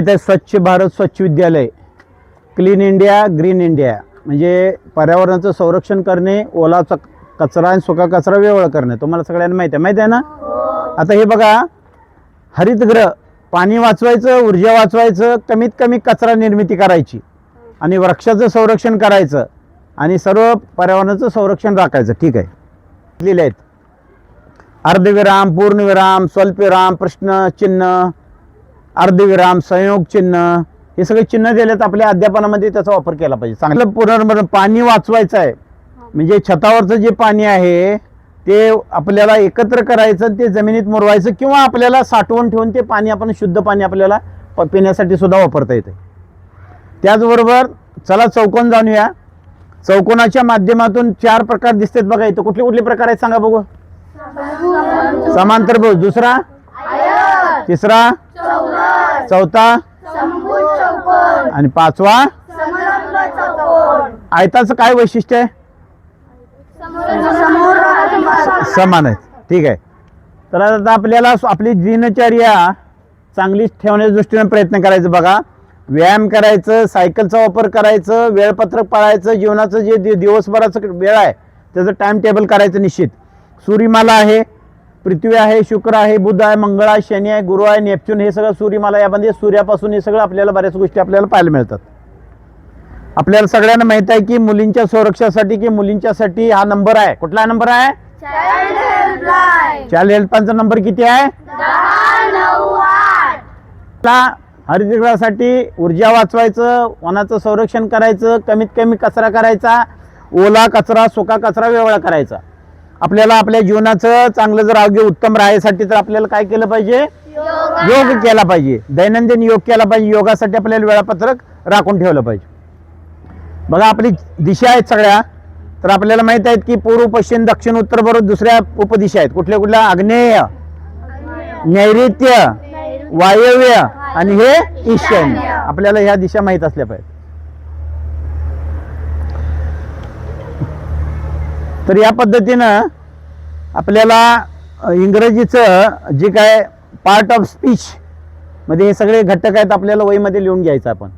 इथे स्वच्छ भारत स्वच्छ विद्यालय. क्लीन इंडिया ग्रीन इंडिया म्हणजे पर्यावरणाचं संरक्षण करणे ओला कचरा आणि सुका कचरा वेगळं करणे. तुम्हाला सगळ्यांना माहिती आहे. माहिती आहे ना? आता हे बघा हरितगृह पाणी वाचवायचं ऊर्जा वाचवायचं कमीत कमी कचरा निर्मिती करायची. आणि वृक्षाचं संरक्षण करायचं. आणि सर्व पर्यावरणाचं संरक्षण राखायचं. ठीक आहे. लिहिले आहेत. अर्धविराम पूर्णविराम स्वल्पविराम प्रश्न चिन्ह. अर्धविराम संयोग चिन्ह हे सगळे चिन्ह दिलेत आपल्या अध्यापनामध्ये त्याचा वापर केला पाहिजे. चांगलं पुनर्भरण पाणी वाचवायचं आहे. म्हणजे छतावरचं जे पाणी आहे ते आपल्याला एकत्र करायचं ते जमिनीत मुरवायचं किंवा आपल्याला साठवून ठेवून ते पाणी आपण शुद्ध पाणी आपल्याला पिण्यासाठी सुद्धा वापरता येते. त्याचबरोबर चला चौकोन जाणूया. चौकोनाच्या माध्यमातून चार प्रकार दिसतात बघा इथं. कुठले कुठले प्रकार आहेत सांगा बघू. समांतर बहु दुसरा? तिसरा? चौथा? आणि पाचवा? आयताचं काय वैशिष्ट्य आहे? समान आहेत. ठीक आहे. तर आता आपल्याला आपली दिनचर्या चांगली ठेवण्याच्या दृष्टीने प्रयत्न करायचं बघा. व्यायाम करायचं सायकलचा वापर करायचं वेळपत्रक पाळायचं जीवनाचं जे दिवसभराचं वेळ आहे त्याचं टाइम टेबल करायचं निश्चित. सूर्यमाला आहे पृथ्वी आहे शुक्र आहे बुध आहे मंगळ आहे शनी आहे गुरु आहे नेपच्यून हे सगळं सूर्यमाला यामध्ये सूर्यापासून हे सगळं आपल्याला बऱ्याच गोष्टी आपल्याला पाहायला मिळतात. आपल्याला सगळ्यांना माहीत आहे की मुलींच्या संरक्षणासाठी की मुलींच्यासाठी हा नंबर आहे. कुठला नंबर आहे? चाइल्ड हेल्पचा नंबर किती आहे? हरितगृहासाठी ऊर्जा वाचवायचं वनाचं संरक्षण करायचं कमीत कमी कचरा करायचा ओला कचरा सुका कचरा वेगळा करायचा. आपल्याला आपल्या जीवनाचं चांगलं जर आरोग्य उत्तम राहायसाठी तर आपल्याला काय केलं पाहिजे? योग. केला पाहिजे. दैनंदिन योग केला पाहिजे. योगासाठी आपल्याला वेळापत्रक राखून ठेवलं पाहिजे. बघा आपली दिशा आहेत सगळ्या. तर आपल्याला माहीत आहेत की पूर्व पश्चिम दक्षिण उत्तर बरोबर दुसऱ्या उपदिशा आहेत. कुठल्या कुठल्या? आग्नेय नैऋत्य वायव्य आणि हे ईशान्य. आपल्याला ह्या दिशा माहीत असल्या पाहिजे तर या पद्धतीनं आपल्याला इंग्रजीचं जे काय पार्ट ऑफ स्पीच मध्ये हे सगळे घटक आहेत आपल्याला वहीमध्ये लिहून घ्यायचं आपण.